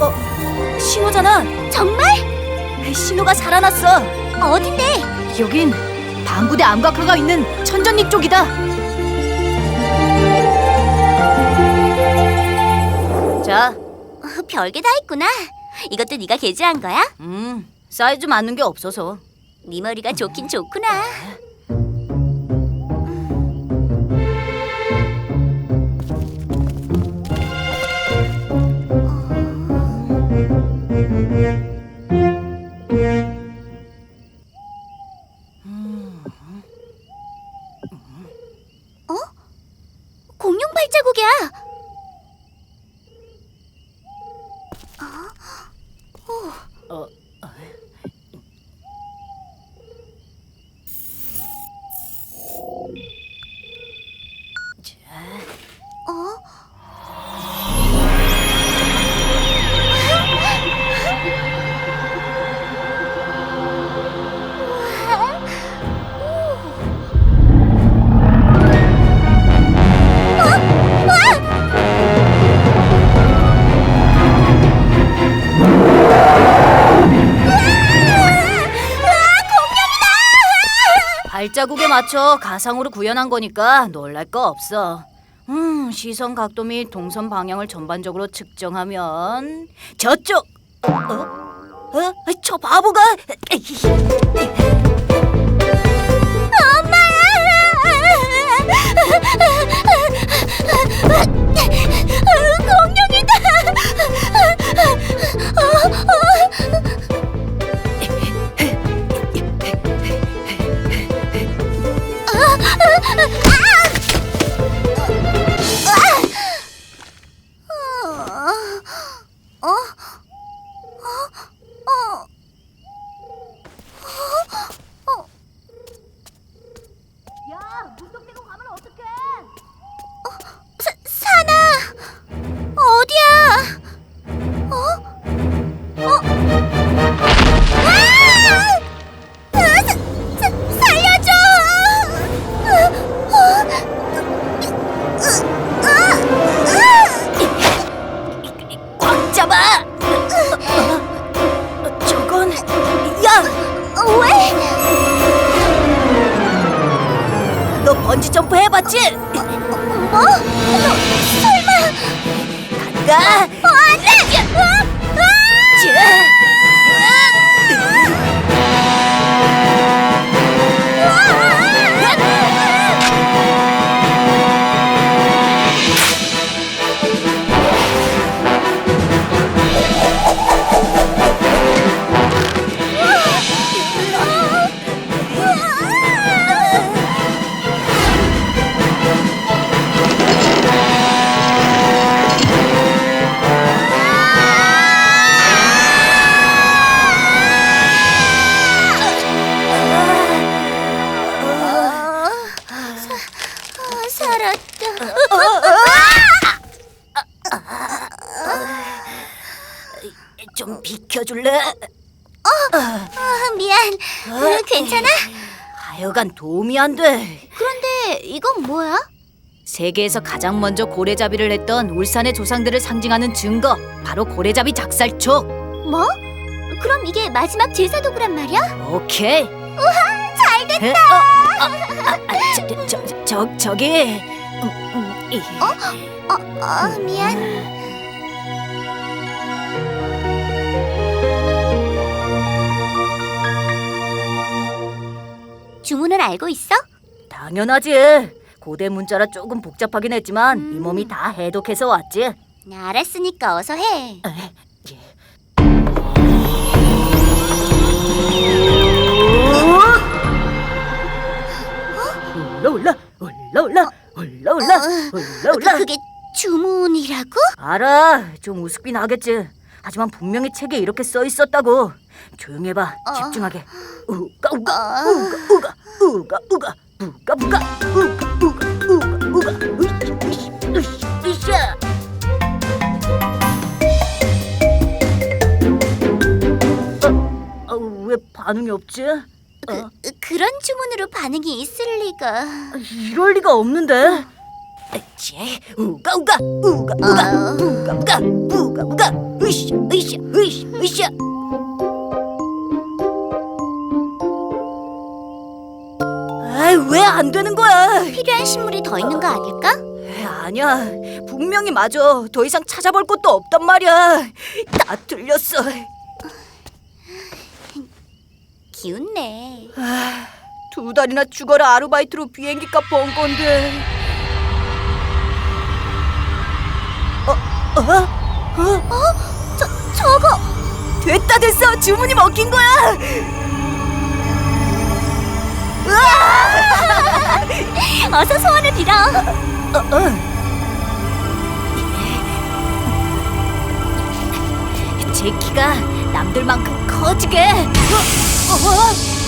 어, 신호잖아. 정말? 신호가 살아났어. 어딘데? 여긴 방구대 암각화가 있는 천전리 쪽이다. 자, 어, 별게 다 있구나. 이것도 네가 개조한 거야? 음, 사이즈 맞는 게 없어서. 네 머리가 좋긴 좋구나. 어, 발자국에 맞춰 가상으로 구현한 거니까 놀랄 거 없어. 음, 시선 각도 및 동선 방향을 전반적으로 측정하면 저쪽. 어? 어? 저 바보가 야, 무턱대고 가면 어떡해? 번지 점프 해봤지? 뭐? 너 설마? 간다. 어, 안 돼! 아! 자. 비켜줄래? 아, 미안. 어, 괜찮아? 하여간 도움이 안 돼. 그런데 이건 뭐야? 세계에서 가장 먼저 고래잡이를 했던 울산의 조상들을 상징하는 증거, 바로 고래잡이 작살촉. 뭐? 그럼 이게 마지막 제사 도구란 말이야? 오케이. 잘 됐다. 에, 어, 아, 아, 아, 저, 저, 저, 저, 저기. 음, 음, 이. 어, 어, 미안. 주문을 알고 있어? 당연하지. 고대 문자라 조금 복잡하긴 했지만 이 음. 몸이 다 해독해서 왔지. 알았으니까 어서 해. 올라올라, 올라올라, 올라올라, 올라올라. 그, 그게 주문이라고? 알아, 좀 우습긴 하겠지. 하지만 분명히 책에 이렇게 써 있었다고. 조용히 해봐, 어. 집중하게. 우가 우가 어. 우가 우가 우가 우가 부가 우가 우가 우가 우가 으이씨 으이씨 으이씨 반응이 없지? 어? 그, 그런 주문으로 반응이 있을 리가. 이럴 리가 없는데. 치, 우가 우가 우가 우가 어. 우가 우가 우가 우가 으쌰 으쌰 으쌰 으쌰. 왜 안 되는 거야? 필요한 식물이 더 있는 거 아닐까? 에이, 아니야 분명히 맞아 더 이상 찾아볼 곳도 없단 말이야 다 틀렸어 기운내. 아, 두 달이나 죽어라 아르바이트로 비행기 값 번 건데 어? 어? 어? 저 저거 됐다 됐어 주문이 먹힌 거야 어서 소원을 빌어. 어, 어. 제 키가 남들만큼 커지게 어? 어?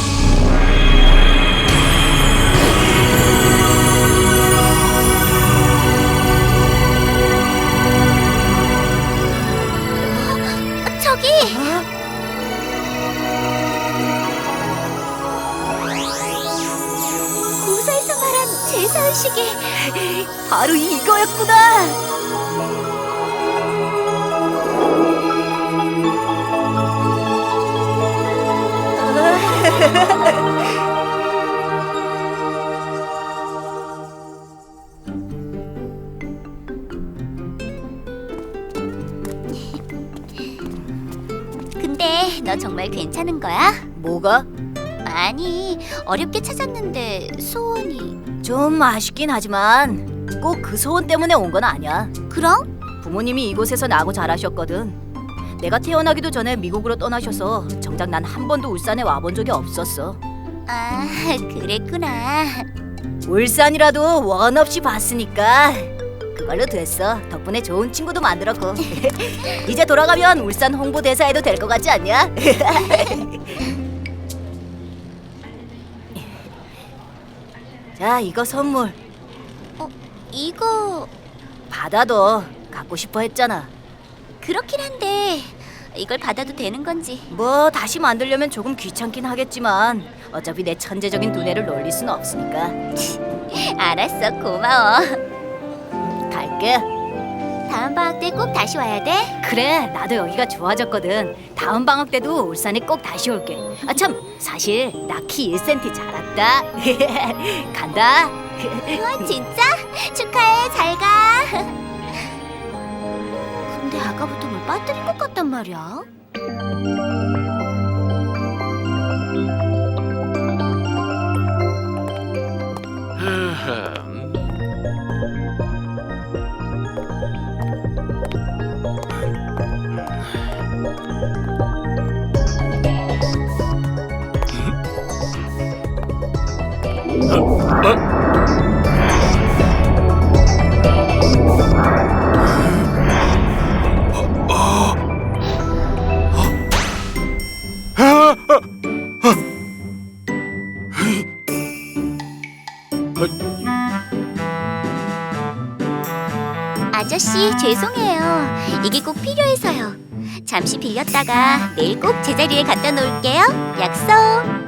바로 이거였구나 근데 너 정말 괜찮은 거야? 뭐가? 아니 어렵게 찾았는데 소원이 좀 아쉽긴 하지만 꼭 그 소원 때문에 온 건 아니야 그럼? 부모님이 이곳에서 나고 자라셨거든. 내가 태어나기도 전에 미국으로 떠나셔서 정작 난 한 번도 울산에 와본 적이 없었어. 아 그랬구나 울산이라도 원 없이 봤으니까 그걸로 됐어. 덕분에 좋은 친구도 만들었고. 이제 돌아가면 울산 홍보대사해도 될 것 같지 않냐? 자, 이거 선물. 이거 받아도 갖고 싶어 했잖아. 그렇긴 한데 이걸 받아도 되는 건지. 뭐 다시 만들려면 조금 귀찮긴 하겠지만 어차피 내 천재적인 두뇌를 놀릴 수는 없으니까. 알았어 고마워. 갈게. 다음 방학 때 꼭 다시 와야 돼? 그래, 나도 여기가 좋아졌거든. 다음 방학 때도 울산에 꼭 다시 올게. 아 참, 사실 나 키 1cm 자랐다. 간다. 우와 진짜? 축하해 잘 가 근데 아까부터 뭘 빠뜨린 것 같단 말이야 죄송해요. 이게 꼭 필요해서요. 잠시 빌렸다가 내일 꼭 제자리에 갖다 놓을게요. 약속